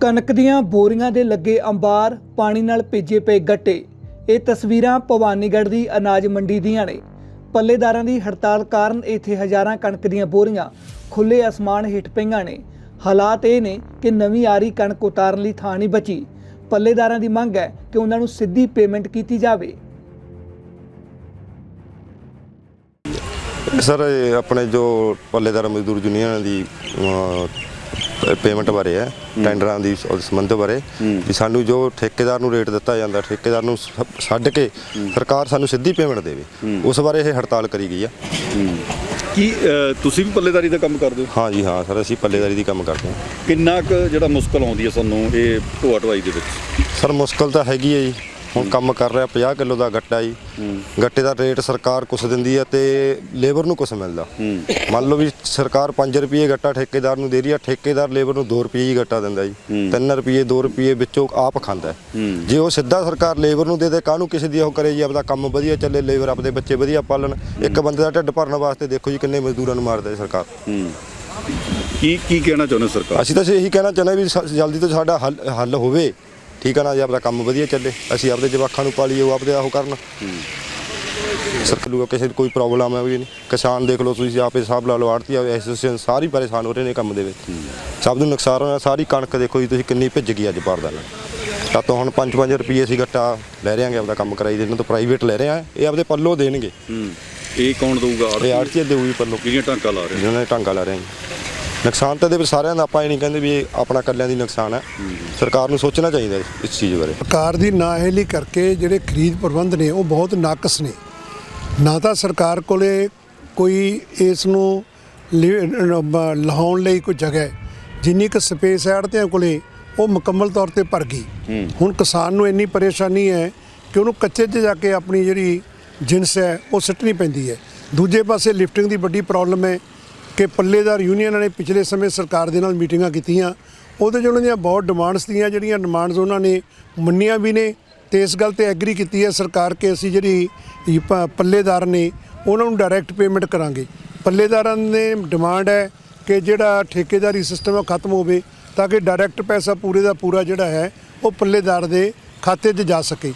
ਕਣਕ ਦੀਆਂ ਬੋਰੀਆਂ ਦੇ ਲੱਗੇ ਅੰਬਾਰ ਪਾਣੀ ਨਾਲ ਭਿੱਜੇ ਪਏ ਗੱਟੇ। ਇਹ ਤਸਵੀਰਾਂ ਭਵਾਨੀਗੜ੍ਹ ਦੀ ਅਨਾਜ ਮੰਡੀ ਦੀਆਂ ਨੇ। ਪੱਲੇਦਾਰਾਂ ਦੀ ਹੜਤਾਲ ਕਾਰਨ ਇੱਥੇ ਹਜ਼ਾਰਾਂ ਕਣਕ ਦੀਆਂ ਬੋਰੀਆਂ ਖੁੱਲੇ ਅਸਮਾਨ ਹੇਠ ਪਈਆਂ ਨੇ। ਹਾਲਾਤ ਇਹ ਨੇ ਕਿ ਨਵੀਂ ਆਰੀ ਕਣਕ ਉਤਾਰਨ ਲਈ ਥਾਂ ਨਹੀਂ ਬਚੀ। ਪੱਲੇਦਾਰਾਂ ਦੀ ਮੰਗ ਹੈ ਕਿ ਉਹਨਾਂ ਨੂੰ ਸਿੱਧੀ ਪੇਮੈਂਟ ਕੀਤੀ ਜਾਵੇ। ਸਰ, ਇਹ ਆਪਣੇ ਜੋ ਪੱਲੇਦਾਰ ਮਜ਼ਦੂਰ ਯੂਨੀਅਨ ਦੀ ਪੇਮੈਂਟ ਬਾਰੇ ਹੈ ਟੈਂਡਰਾਂ ਦੀ ਉਸ ਸੰਬੰਧ ਬਾਰੇ। ਵੀ ਸਾਨੂੰ ਜੋ ਠੇਕੇਦਾਰ ਨੂੰ ਰੇਟ ਦਿੱਤਾ ਜਾਂਦਾ ਠੇਕੇਦਾਰ ਨੂੰ ਛੱਡ ਕੇ ਸਰਕਾਰ ਸਾਨੂੰ ਸਿੱਧੀ ਪੇਮੈਂਟ ਦੇਵੇ ਉਸ ਬਾਰੇ ਇਹ ਹੜਤਾਲ ਕਰੀ ਗਈ ਆ। ਕੀ ਤੁਸੀਂ ਵੀ ਪੱਲੇਦਾਰੀ ਦਾ ਕੰਮ ਕਰਦੇ ਹੋ? ਹਾਂ ਜੀ ਹਾਂ ਸਰ ਅਸੀਂ ਪੱਲੇਦਾਰੀ ਦੀ ਕੰਮ ਕਰਦੇ ਹਾਂ। ਕਿੰਨਾ ਕੁ ਜਿਹੜਾ ਮੁਸ਼ਕਲ ਆਉਂਦੀ ਹੈ ਸਾਨੂੰ ਇਹ ਢੋਆ ਢਵਾਈ ਦੇ ਵਿੱਚ? ਸਰ ਮੁਸ਼ਕਲ ਤਾਂ ਹੈਗੀ ਹੈ ਜੀ। ਹੁਣ ਕੰਮ ਕਰ ਰਿਹਾ 50 ਕਿਲੋ ਦਾ ਗੱਟਾ ਜੀ। ਗੱਟੇ ਦਾ ਰੇਟ ਸਰਕਾਰ ਕੁਛ ਦਿੰਦੀ ਹੈ ਤੇ ਲੇਬਰ ਨੂੰ ਕੁਛ ਮਿਲਦਾ। ਮੰਨ ਲਓ ਵੀ ਸਰਕਾਰ 5 ਰੁਪਏ ਗੱਟਾ ਠੇਕੇਦਾਰ ਨੂੰ ਦੇ ਰਹੀ ਹੈ ਠੇਕੇਦਾਰ ਲੇਬਰ ਨੂੰ 2 ਰੁਪਏ ਹੀ ਗੱਟਾ ਦਿੰਦਾ ਜੀ। 3 ਰੁਪਏ 2 ਰੁਪਏ ਵਿੱਚੋਂ ਆਪ ਖਾਂਦਾ। ਜੇ ਉਹ ਸਿੱਧਾ ਸਰਕਾਰ ਲੇਬਰ ਨੂੰ ਦੇ ਦੇ ਕਾਹਨੂੰ ਕਿਸੇ ਦੀ ਉਹ ਕਰੇ ਜੀ ਆਪਦਾ ਕੰਮ ਵਧੀਆ ਚੱਲੇ ਲੇਬਰ ਆਪਦੇ ਬੱਚੇ ਵਧੀਆ ਪਾਲਣ। ਇੱਕ ਬੰਦੇ ਦਾ ਢਿੱਡ ਭਰਨ ਵਾਸਤੇ ਦੇਖੋ ਜੀ ਕਿੰਨੇ ਮਜ਼ਦੂਰਾਂ ਨੂੰ ਮਾਰਦਾ ਹੈ ਸਰਕਾਰ। ਕੀ ਕੀ ਕਹਿਣਾ ਚਾਹੁੰਦੇ ਸਰਕਾਰ? ਅਸੀਂ ਤਾਂ ਇਹੀ ਕਹਿਣਾ ਚਾਹੁੰਦੇ ਵੀ ਜਲਦੀ ਤੋਂ ਸਾਡਾ ਹੱਲ ਹੱਲ ਹੋਵੇ। ਠੀਕ ਆ ਨਾ ਜੀ ਆਪਦਾ ਕੰਮ ਵਧੀਆ ਚੱਲੇ ਅਸੀਂ ਆਪਦੇ ਜਵਾਕਾਂ ਨੂੰ ਪਾਲੀਏ ਉਹ ਆਪਦੇ ਉਹ ਕਰਨ। ਸਰਕਾਰ ਨੂੰ ਕਿਸੇ ਕੋਈ ਪ੍ਰੋਬਲਮ ਹੈ ਵੀ ਨਹੀਂ। ਕਿਸਾਨ ਦੇਖ ਲਓ ਤੁਸੀਂ ਆਪੇ ਹਿਸਾਬ ਲਾ ਲਓ ਆੜਤੀ ਐਸੋਸੀਏਸ਼ਨ ਸਾਰੀ ਪਰੇਸ਼ਾਨ ਹੋ ਰਹੇ ਨੇ ਕੰਮ ਦੇ ਵਿੱਚ। ਸਭ ਨੂੰ ਨੁਕਸਾਨ ਹੋਇਆ ਸਾਰੀ ਕਣਕ ਦੇਖੋ ਜੀ ਤੁਸੀਂ ਕਿੰਨੀ ਭਿੱਜ ਗਈ ਅੱਜ ਬਾਰਦਾਨਾ ਤਾਂ ਤੋਂ ਹੁਣ 5-5 ਰੁਪਏ ਅਸੀਂ ਗੱਟਾ ਲੈ ਰਹੇ ਹਾਂਗੇ ਆਪਦਾ ਕੰਮ ਕਰਾਈ ਦੇ ਇਹਨਾਂ ਤੋਂ ਪ੍ਰਾਈਵੇਟ ਲੈ ਰਹੇ ਆ। ਇਹ ਆਪਦੇ ਪੱਲੋਂ ਦੇਣਗੇ। ਇਹ ਕੌਣ ਦਊਗਾ? ਇਹ ਆੜਤੀ ਦੇਊਗੀ ਪੱਲੋਂ। ਕਿਹੜੀਆਂ ਟਾਂਕਾ ਲਾ ਰਹੇ ਨੇ? ਟਾਂਗਾ ਲਾ ਰਹੇ ਨੇ। ਨੁਕਸਾਨ ਤਾਂ ਵਿੱਚ ਸਾਰਿਆਂ ਦਾ ਆਪਾਂ ਇਹ ਨਹੀਂ ਕਹਿੰਦੇ ਵੀ ਇਹ ਆਪਣਾ ਕੱਲਿਆਂ ਦੀ ਨੁਕਸਾਨ ਹੈ। ਸਰਕਾਰ ਨੂੰ ਸੋਚਣਾ ਚਾਹੀਦਾ ਇਸ- ਚੀਜ਼ ਬਾਰੇ। ਸਰਕਾਰ ਦੀ ਨਾਅਹਿਲੀ ਕਰਕੇ ਜਿਹੜੇ ਖਰੀਦ ਪ੍ਰਬੰਧ ਨੇ ਉਹ ਬਹੁਤ ਨਾਕਸ ਨੇ। ਨਾ ਤਾਂ ਸਰਕਾਰ ਕੋਲੇ ਕੋਈ ਇਸ ਨੂੰ ਲਿ- ਬ- ਲਾਉਣ ਲਈ ਕੋਈ ਜਗ੍ਹਾ ਹੈ। ਜਿੰਨੀ ਕੁ ਸਪੇਸ ਹੈ ਅੜਤਿਆਂ ਕੋਲੇ ਉਹ ਮੁਕੰਮਲ ਤੌਰ ਤੇ ਭਰ ਗਈ। ਹੁਣ ਕਿਸਾਨ ਨੂੰ ਇੰਨੀ ਪਰੇਸ਼ਾਨੀ ਹੈ ਕਿ ਉਹਨੂੰ ਕੱਚੇ 'ਚ ਜਾ ਕੇ ਆਪਣੀ ਜਿਹੜੀ ਜਿੰਸ ਹੈ ਉਹ ਸਿੱਟਣੀ ਪੈਂਦੀ ਹੈ। ਦੂਜੇ ਪਾਸੇ ਲਿਫਟਿੰਗ ਦੀ ਵੱਡੀ ਪ੍ਰੋਬਲਮ ਹੈ। ਕਿ ਪੱਲੇਦਾਰ ਯੂਨੀਅਨਾਂ ਨੇ ਪਿਛਲੇ ਸਮੇਂ ਸਰਕਾਰ ਦੇ ਨਾਲ ਮੀਟਿੰਗਾਂ ਕੀਤੀਆਂ। ਉਹਦੇ 'ਚ ਉਹਨਾਂ ਦੀਆਂ ਬਹੁਤ ਡਿਮਾਂਡਸ ਦੀਆਂ ਜਿਹੜੀਆਂ ਡਿਮਾਂਡਸ ਉਹਨਾਂ ਨੇ ਮੰਨੀਆਂ ਵੀ ਨੇ ਤੇ ਇਸ ਗੱਲ ਤੇ ਐਗਰੀ ਕੀਤੀ ਹੈ ਸਰਕਾਰ ਕਿ ਅਸੀਂ ਜਿਹੜੀ ਪੱਲੇਦਾਰ ਨੇ, ਉਹਨਾਂ ਨੂੰ ਡਾਇਰੈਕਟ ਪੇਮੈਂਟ ਕਰਾਂਗੇ। ਪੱਲੇਦਾਰਾਂ ਨੇ ਡਿਮਾਂਡ ਹੈ ਕਿ ਜਿਹੜਾ ਠੇਕੇਦਾਰੀ ਸਿਸਟਮ ਹੈ ਉਹ ਖਤਮ ਹੋਵੇ, ਤਾਂ ਕਿ ਡਾਇਰੈਕਟ ਪੈਸਾ ਪੂਰੇ ਦਾ ਪੂਰਾ ਜਿਹੜਾ ਹੈ, ਉਹ ਪੱਲੇਦਾਰ ਦੇ ਖਾਤੇ 'ਚ ਜਾ ਸਕੇ।